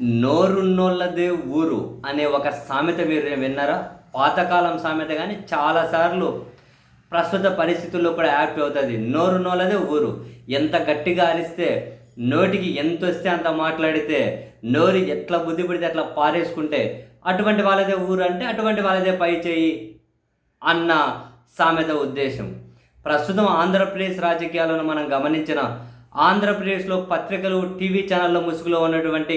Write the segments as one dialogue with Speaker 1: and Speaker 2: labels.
Speaker 1: నోరున్నోళ్ళదే ఊరు అనే ఒక సామెత మీరు విన్నారా? పాతకాలం సామెత కానీ చాలాసార్లు ప్రస్తుత పరిస్థితుల్లో కూడా యాక్ట్ అవుతుంది. నోరున్నోళ్ళదే ఊరు. ఎంత గట్టిగా అరిస్తే నోటికి ఎంత వస్తే అంత మాట్లాడితే నోరు ఎట్లా బుద్ధి పడితే అట్లా పారేసుకుంటే అటువంటి వాళ్ళదే ఊరు అంటే అటువంటి వాళ్ళదే పై చేయి అన్న సామెత ఉద్దేశం. ప్రస్తుతం ఆంధ్రప్రదేశ్ రాజకీయాలను మనం గమనించిన ఆంధ్రప్రదేశ్లో పత్రికలు టీవీ ఛానళ్ళ ముసుగులో ఉన్నటువంటి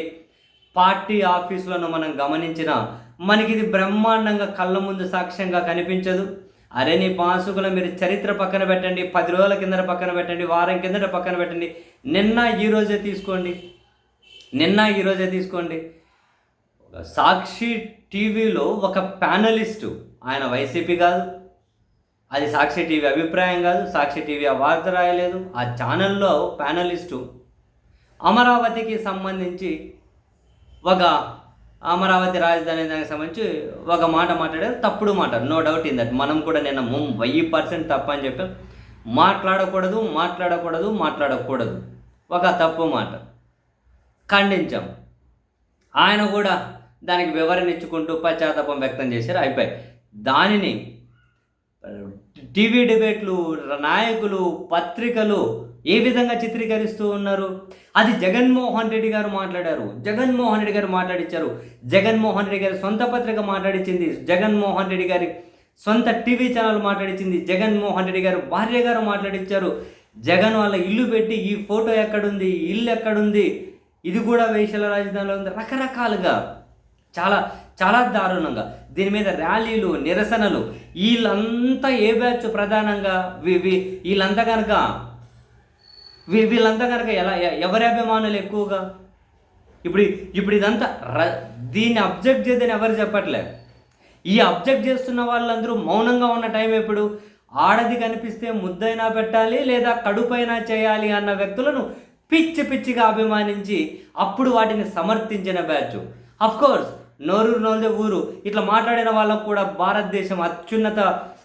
Speaker 1: పార్టీ ఆఫీసులను మనం గమనించిన మనకి ఇది బ్రహ్మాండంగా కళ్ళ ముందు సాక్ష్యంగా కనిపించదు. అరే నీ పాసుకుల మీరు చరిత్ర పక్కన పెట్టండి పది రోజుల కిందట పక్కన పెట్టండి వారం కిందట పక్కన పెట్టండి. నిన్న ఈ రోజే తీసుకోండి. నిన్న ఈ రోజే తీసుకోండి. సాక్షి టీవీలో ఒక ప్యానలిస్టు ఆయన వైసీపీ కాదు. అది సాక్షి టీవీ అభిప్రాయం కాదు సాక్షి టీవీ ఆ వార్త రాయలేదు. ఆ ఛానల్లో ప్యానలిస్టు అమరావతికి సంబంధించి ఒక అమరావతి రాజధాని దానికి సంబంధించి ఒక మాట మాట్లాడారు. తప్పుడు మాట. నో డౌట్ ఇన్ దట్ మనం కూడా నిన్న వెయ్యి పర్సెంట్ తప్పని అని చెప్పాం. మాట్లాడకూడదు మాట్లాడకూడదు మాట్లాడకూడదు. ఒక తప్పు మాట. ఖండించాం. ఆయన కూడా దానికి వివరణ ఇచ్చుకుంటూ పశ్చాత్తాపం వ్యక్తం చేశారు. అయిపోయి దానిని టీవీ డిబేట్లు నాయకులు పత్రికలు ఏ విధంగా చిత్రీకరిస్తూ ఉన్నారు? అది జగన్మోహన్ రెడ్డి గారు మాట్లాడారు. జగన్మోహన్ రెడ్డి గారు మాట్లాడించారు జగన్మోహన్ రెడ్డి గారి సొంత పత్రిక మాట్లాడించింది జగన్మోహన్ రెడ్డి గారి సొంత టీవీ ఛానల్ మాట్లాడించింది జగన్మోహన్ రెడ్డి గారు భార్య గారు మాట్లాడించారు జగన్ వాళ్ళ ఇల్లు పెట్టి ఈ ఫోటో ఎక్కడుంది? ఇల్లు ఎక్కడుంది? ఇది కూడా వేషల రాజధానిలో ఉంది. రకరకాలుగా. చాలా చాలా దారుణంగా. దీని మీద ర్యాలీలు నిరసనలు. వీళ్ళంతా ఏ బ్యాచ్ ప్రధానంగా? వీ- వీ- వీళ్ళంతా కనుక వీళ్ళంతా కనుక ఎలా ఎవరి అభిమానులు ఎక్కువగా? ఇప్పుడు ఇప్పుడు ఇదంతా ర దీన్ని అబ్జెక్ట్ చేయదని ఎవరు చెప్పట్లే. ఈ అబ్జెక్ట్ చేస్తున్న వాళ్ళందరూ మౌనంగా ఉన్న టైం ఎప్పుడు? ఆడది కనిపిస్తే ముద్దైనా పెట్టాలి లేదా కడుపైనా చేయాలి అన్న వ్యక్తులను పిచ్చి పిచ్చిగా అభిమానించి అప్పుడు వాటిని సమర్థించిన బ్యాచ్. కోర్స్ నోరూరు నోల్దే ఊరు ఇట్లా మాట్లాడిన వాళ్ళకు కూడా భారతదేశం అత్యున్నత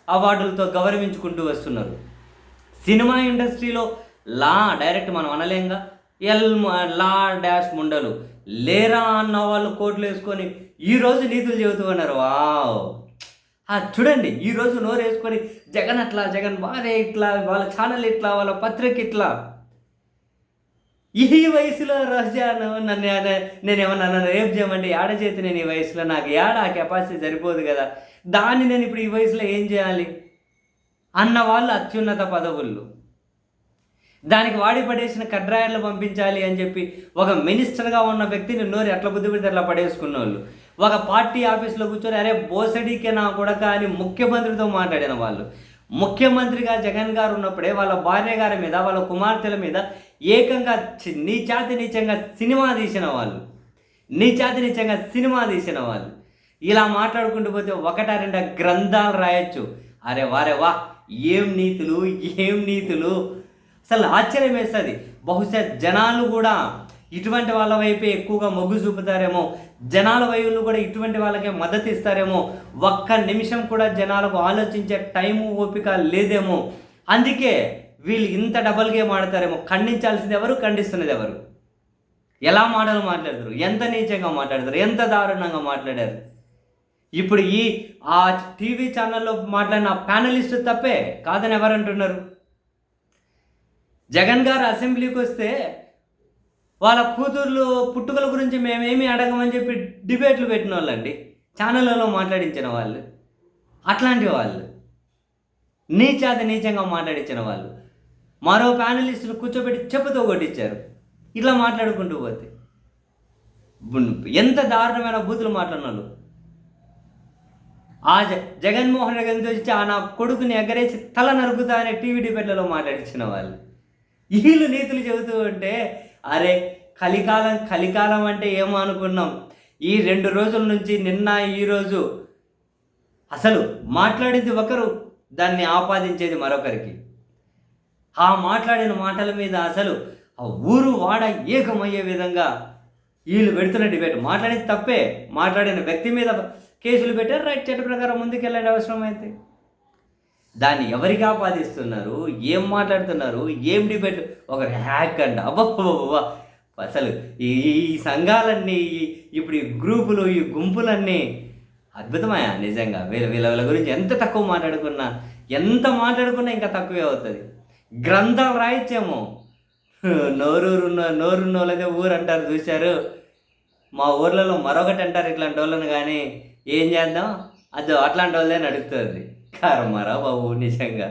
Speaker 1: అవార్డులతో గౌరవించుకుంటూ వస్తున్నారు. సినిమా ఇండస్ట్రీలో లా డైరెక్ట్ మనం అనలేంగా. ఎల్ లా డాష్ ముండలు. లేరా అన్న వాళ్ళు కోట్లు వేసుకొని ఈరోజు నీతులు చెబుతూ ఉన్నారు. వావ్. చూడండి ఈరోజు నోరు వేసుకొని జగన్ అట్లా జగన్ భార్య ఇట్లా వాళ్ళ ఛానల్ ఇట్లా వాళ్ళ పత్రిక ఇట్లా. ఈ వయసులో రోజాను నన్ను నేను ఏమన్నా నన్ను రేపు చేయమండి ఏడ చేతి నేను ఈ వయసులో? నాకు ఏడ ఆ కెపాసిటీ సరిపోదు కదా. దాన్ని నేను ఇప్పుడు ఈ వయసులో ఏం చేయాలి? అన్న వాళ్ళు అత్యున్నత పదవుల్లో దానికి వాడి పడేసిన కడ్రాయర్లు పంపించాలి అని చెప్పి ఒక మినిస్టర్గా ఉన్న వ్యక్తిని నోరు ఎట్లా బుద్ధి పెడితే అట్లా పడేసుకున్న వాళ్ళు ఒక పార్టీ ఆఫీస్లో కూర్చొని అరే బోసడికే నా కొడక అని ముఖ్యమంత్రితో మాట్లాడిన వాళ్ళు. ముఖ్యమంత్రిగా జగన్ గారు ఉన్నప్పుడే వాళ్ళ భార్య గారి మీద వాళ్ళ కుమార్తెల మీద ఏకంగా చి- నీచాతి నీచంగా సినిమా తీసిన వాళ్ళు. నీచాతి నీచంగా సినిమా తీసిన వాళ్ళు. ఇలా మాట్లాడుకుంటూ పోతే ఒకట రెండు గ్రంథాలు రాయొచ్చు. అరే వారే వా ఏం నీతులు ఏం నీతులు? అసలు ఆశ్చర్యం వేస్తుంది. బహుశా జనాలు కూడా ఇటువంటి వాళ్ళ వైపే ఎక్కువగా మొగ్గు చూపుతారేమో. జనాల వైపులు కూడా ఇటువంటి వాళ్ళకే మద్దతు ఇస్తారేమో. ఒక్క నిమిషం కూడా జనాలకు ఆలోచించే టైము ఓపిక లేదేమో. అందుకే వీళ్ళు ఇంత డబల్ గేమ్ ఆడతారేమో ఖండించాల్సింది ఎవరు? ఖండిస్తున్నది ఎవరు? ఎలా మాటలు మాట్లాడతారు? ఎంత నీచంగా మాట్లాడతారు? ఎంత దారుణంగా మాట్లాడారు? ఇప్పుడు ఈ ఆ టీవీ ఛానల్లో మాట్లాడిన ప్యానలిస్ట్ తప్పే కాదని ఎవరంటున్నారు? జగన్ గారు అసెంబ్లీకి వస్తే వాళ్ళ కూతుర్లు పుట్టుకల గురించి మేమేమి అడగమని చెప్పి డిబేట్లు పెట్టిన వాళ్ళండి ఛానళ్ళలో మాట్లాడించిన వాళ్ళు. అట్లాంటి వాళ్ళు. నీచాత నీచంగా మాట్లాడించిన వాళ్ళు. మరో ప్యానలిస్టులు కూర్చోబెట్టి చెప్పుతో కొట్టించారు. ఇట్లా మాట్లాడుకుంటూ పోతే. ఎంత దారుణమైన బూతులు మాట్లాడిన వాళ్ళు ఆ జ జగన్మోహన్ రెడ్డి వచ్చి ఆ నా కొడుకుని ఎగరేసి తల నరుకుతా అనే టీవీ డిబేట్లలో మాట్లాడించిన వాళ్ళు. వీళ్ళు నీతులు చెబుతూ ఉంటే అరే కలికాలం కలికాలం అంటే ఏమో అనుకున్నాం. ఈ రెండు రోజుల నుంచి నిన్న ఈరోజు అసలు మాట్లాడింది ఒకరు దాన్ని ఆపాదించేది మరొకరికి. ఆ మాట్లాడిన మాటల మీద అసలు ఆ ఊరు వాడ ఏకమయ్యే విధంగా వీళ్ళు పెడుతున్న డిబేట్. మాట్లాడింది తప్పే. మాట్లాడిన వ్యక్తి మీద కేసులు పెట్టారు. రైట్ చట్ట ప్రకారం ముందుకెళ్ళండి అవసరం అయితే దాన్ని ఎవరికి ఆపాదిస్తున్నారు? ఏం మాట్లాడుతున్నారు? ఏం డిబేట్? ఒక హ్యాక్ అంట. అబ్బా అసలు ఈ ఈ సంఘాలన్నీ ఈ- ఇప్పుడు ఈ గ్రూపులు ఈ గుంపులన్నీ అద్భుతమయ్యా నిజంగా. వీళ్ళ వీళ్ళ వీళ్ళ గురించి ఎంత తక్కువ మాట్లాడుకున్నా ఎంత మాట్లాడుకున్నా ఇంకా తక్కువే అవుతుంది. గ్రంథాలు రాయించేమో నోరూరున్న నోరున్న వాళ్ళదే ఊరు అంటారు చూశారు. మా ఊర్లలో మరొకటి అంటారు ఇట్లాంటి వాళ్ళని కానీ ఏం చేద్దాం? అదో అట్లాంటి వాళ్ళే నడుస్తుంది कार मारा भाऊ निशंगा